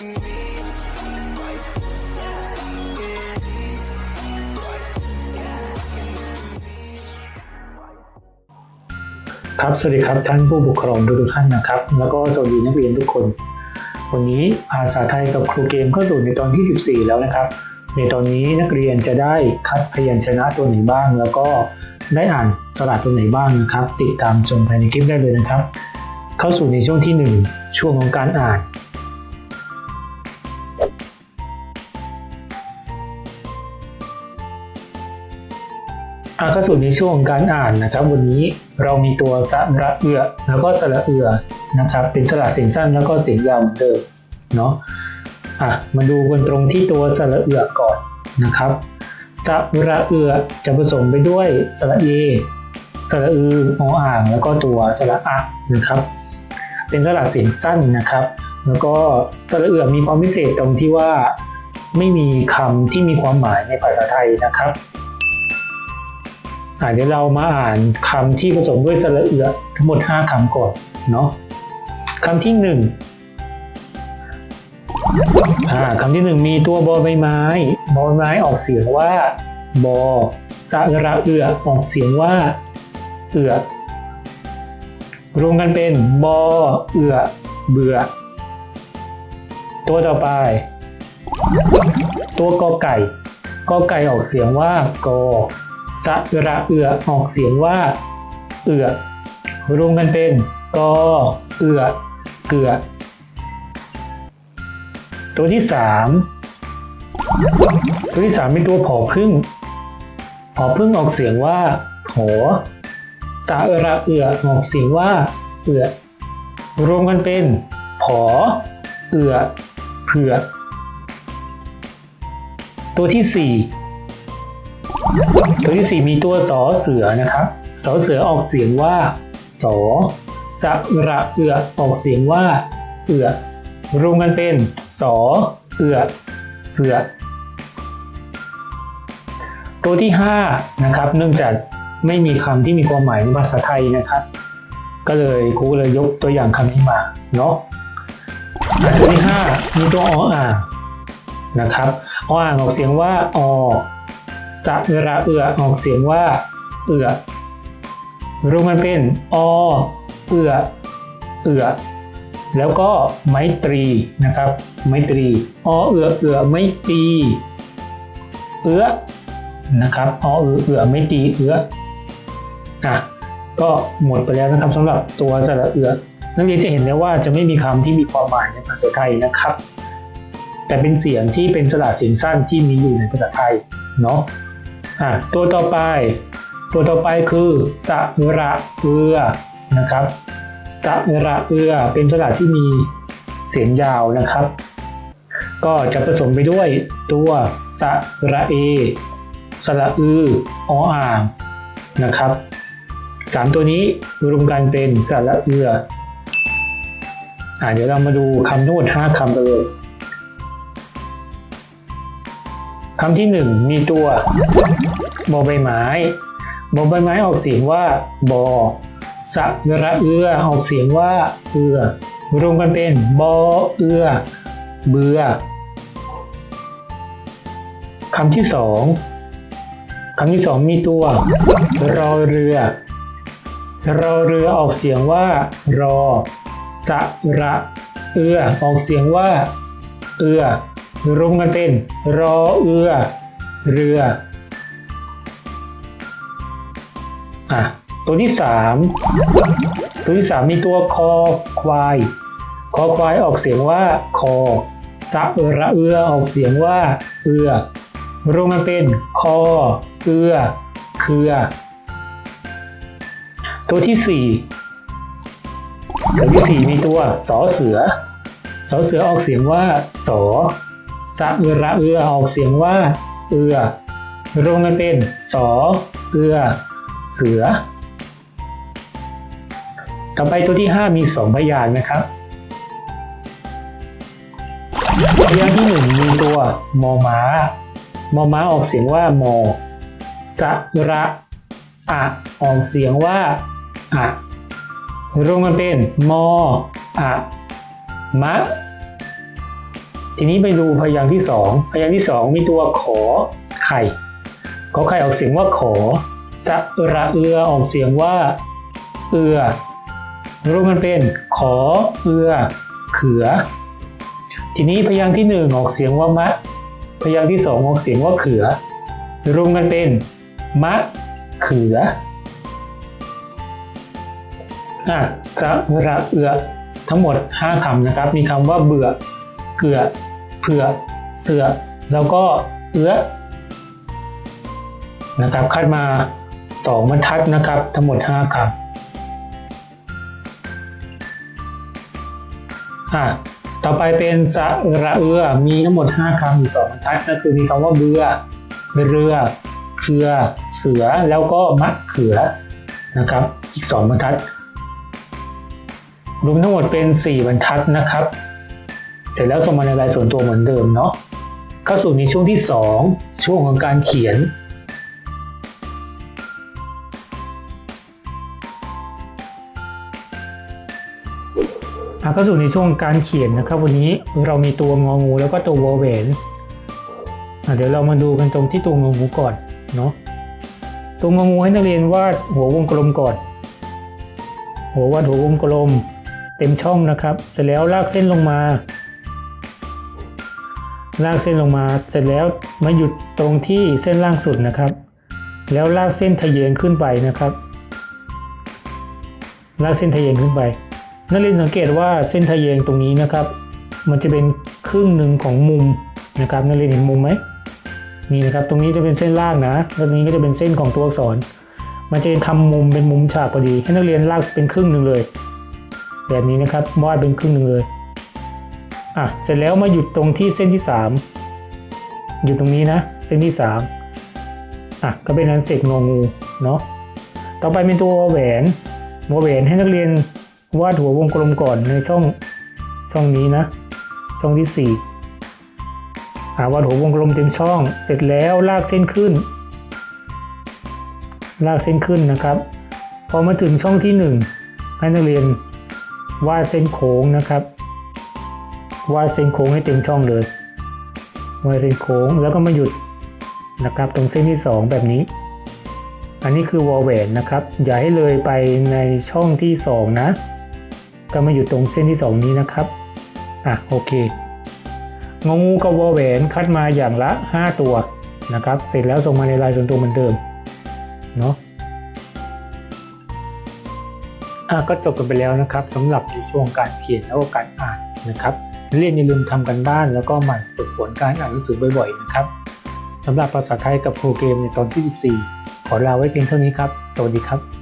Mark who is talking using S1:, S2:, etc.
S1: ครับ สวัสดีครับท่านผู้ปกครองทุกท่านนะครับ แล้วก็สวัสดีนักเรียนทุกคน วันนี้ภาษาไทยกับครูเกมเข้าสู่ในตอนที่ 14 แล้วนะครับ ในตอนนี้นักเรียนจะได้คัดพยัญชนะตัวไหนบ้าง แล้วก็ได้อ่านสระตัวไหนบ้างนะครับ ติดตามชมภายในคลิปได้เลยนะครับ เข้าสู่ในช่วงที่ 1 ช่วงของการอ่าน อาเข้าสู่ในช่วงการอ่านนะครับ วันนี้เรามีตัวสระเอือแล้วก็สระเอือนะครับ เป็นสระเสียงสั้นแล้วก็เสียงยาวเหมือนเดิมเนาะอะมาดูกันตรงที่ตัวสระเอือก่อนนะครับสระเอือจะผสมไปด้วยสระเอสระอือออ่าง แล้วก็ตัวสระอะนะครับ เป็นสระเสียงสั้นนะครับ แล้วก็สระเอือมีความพิเศษตรงที่ว่าไม่มีคำที่มีความหมายในภาษาไทยนะครับ อ่าเดี๋ยวเรามาอ่านคำที่ผสมด้วยสระเอือทั้งหมด 5คำก่อนเนาะคำที่1อ่าคำที่ 1 มีตัวบอใบไม้ บอใบไม้ออกเสียงว่า บอสะระเอือออกเสียงว่า เอือรวมกันเป็นบอเอือเบื่อ ตัวต่อไป ตัวกอไก่ กอไก่ออกเสียงว่ากอ สะระเอือออกเสียงว่า เอือรวมกันเป็นกอเอือเกือตัวที่สามตัวที่สามเป็นตัวผอพึ่งผอพึ่งออกเสียงว่าผอสะระเอือออกเสียงว่า เอือรวมกันเป็นผอเอือเผือตัวที่สี่ ตัวที่สี่มีตัวสอเสือนะครับสอเสือออกเสียงว่าสอสระเอือออกเสียงว่า เอือรวมกันเป็นสอเอือเสือ ตัวที่ห้านะครับ เนื่องจากไม่มีคำที่มีความหมายในภาษาไทยนะครับ ก็เลยครูเลยยกตัวอย่างคำนี้มาเนาะตัวที่ห้ามีตัวออ่างนะครับออ่างออกเสียงว่าอ สระเอือออกเสียงว่า เอือรวมกันเป็นอเอือเอือแล้วก็ไมตรีนะครับ ไมตรีอเอือเอือไมตรีเอือนะครับอเอือเอือไมตรีเอืออะก็หมดไปแล้วนะครับสำหรับตัวสระเอือนักเรียนจะเห็นได้ว่าจะไม่มีคำที่มีความหมายในภาษาไทยนะครับ แต่เป็นเสียงที่เป็นสระเสียงสั้นที่มีอยู่ในภาษาไทยเนาะ อะตัวต่อไป ตัวต่อไปคือสระเอือนะครับสระเอือเป็นสระที่มีเสียงยาวนะครับ ก็จะผสมไปด้วยตัวสระเอสระอือออ่างนะครับสามตัวนี้รวมกันเป็นสระเอืออะเดี๋ยวเรามาดูคำทั้งหมด5คำกันเลย คำที่หนึ่งมีตัวบอใบไม้บอใบไม้ออกเสียงว่าบอสะระเอือออกเสียงว่าเอือรวมกันเป็นบอเอือเบือคำที่สองคำที่สองมีตัว รอเรือ รอเรือออกเสียงว่า รอสระ เอือออกเสียงว่า เอือ รวมกันเป็น รอเอือ เรืออะตัวที่สามตัวที่สามมีตัวคอควาย คอควายออกเสียงว่าคอสะเอระเอือออกเสียงว่าเอือรวมกันเป็นคอเอือเครือ ตัวที่สี่ตัวที่สี่มีตัวสอเสือสอเสือออกเสียงว่าสอ สระเอือออกเสียงว่า เอือรวมกันเป็นสอเอือ เสือ ต่อไปตัวที่ 5 มี 2 พยางค์นะครับพยางค์ที่ 1 มีตัวมอม้ามอม้าออกเสียงว่ามอสะระอะออกเสียงว่าอะรวมกันเป็นมออะมะ ทีนี้ไปดูพยางค์ที่สองพยางค์ที่สองมีตัวขอไข่ ขอไข่ออกเสียงว่าขอ สระเอือออกเสียงว่า เอือรวมกันเป็นขอเอือเขือ ทีนี้พยางค์ที่หนึ่งออกเสียงว่ามะ พยางค์ที่สองออกเสียงว่าเขือรวมกันเป็นมะเขืออะสระเอือทั้งหมด 5คำนะครับ มีคำว่าเบื่อ เกลือ เผื่อเสือแล้วก็เอื้อนะครับคัดมา 2บรรทัดนะครับ ทั้งหมด 5คำอะต่อไปเป็นสะระเอือมีทั้งหมด 5คำอีก2บรรทัดก็คือมีคำว่าเบือเรือ เครือ เสือแล้วก็มะเขือนะครับ อีก2บรรทัดรวมทั้งหมดเป็น 4 บรรทัดนะครับ เสร็จแล้วส่งมาในรายส่วนตัวเหมือนเดิมเนาะเข้าสู่ในช่วงที่ 2 ช่วงของการเขียน เข้าสู่ในช่วงการเขียนนะครับ วันนี้เรามีตัวงองูแล้วก็ตัววอแหวนเดี๋ยวเรามาดูกันตรงที่ตัวงองูก่อนเนาะตัวงองูให้นักเรียนวาดหัววงกลมก่อน หัววาดหัววงกลม เต็มช่องนะครับ เสร็จแล้วลากเส้นลงมา ลากเส้นลงมาเสร็จแล้วมาหยุดตรงที่เส้นล่างสุดนะครับ แล้วลากเส้นทะแยงขึ้นไปนะครับ ลากเส้นทะแยงขึ้นไป นักเรียนสังเกตว่าเส้นทะแยงตรงนี้นะครับ มันจะเป็นครึ่งหนึ่งของมุมนะครับนักเรียนเห็นมุมไหมนี่นะครับตรงนี้จะเป็นเส้นล่างนะแล้วตรงนี้ก็จะเป็นเส้นของตัวอักษร มันจะทำมุมเป็นมุมฉากพอดี ให้นักเรียนลากเป็นครึ่งหนึ่งเลย แบบนี้นะครับวาดเป็นครึ่งหนึ่งเลย อะเสร็จแล้วมาหยุดตรงที่เส้นที่ 3 หยุดตรงนี้นะ เส้นที่ 3 อะก็เป็นอันเสร็จงองูเนาะต่อไปเป็นตัวแหวนวแหวนให้นักเรียนวาดหัววงกลมก่อนในช่องช่องนี้นะ ช่องที่ 4อ่าวาดหัววงกลมเต็มช่อง เสร็จแล้วลากเส้นขึ้น ลากเส้นขึ้นนะครับ พอมาถึงช่องที่ 1 ให้นักเรียนวาดเส้นโค้งนะครับ วาดเส้นโค้งให้เต็มช่องเลยวาดเส้นโค้งแล้วก็มาหยุดนะครับ ตรงเส้นที่ 2 แบบนี้ อันนี้คือวอลแวนนะครับ อย่าให้เลยไปในช่องที่ 2 นะ ก็มาหยุดตรงเส้นที่ 2 นี้นะครับ อะโอเคงองูกับวอลแวนคัดมาอย่างละ 5 ตัวนะครับ เสร็จแล้วส่งมาในลายส่วนตัวเหมือนเดิมเนาะอะก็จบกันไปแล้วนะครับสำหรับในช่วงการเขียนแล้วก็การอ่านนะครับ นักเรียนอย่าลืมทำกันบ้านแล้วก็หมั่นฝึกฝนการอ่านหนังสือบ่อยๆนะครับสำหรับภาษาไทยกับโปรเกมในตอนที่ 14 ขอลาไว้เพียงเท่านี้ครับ สวัสดีครับ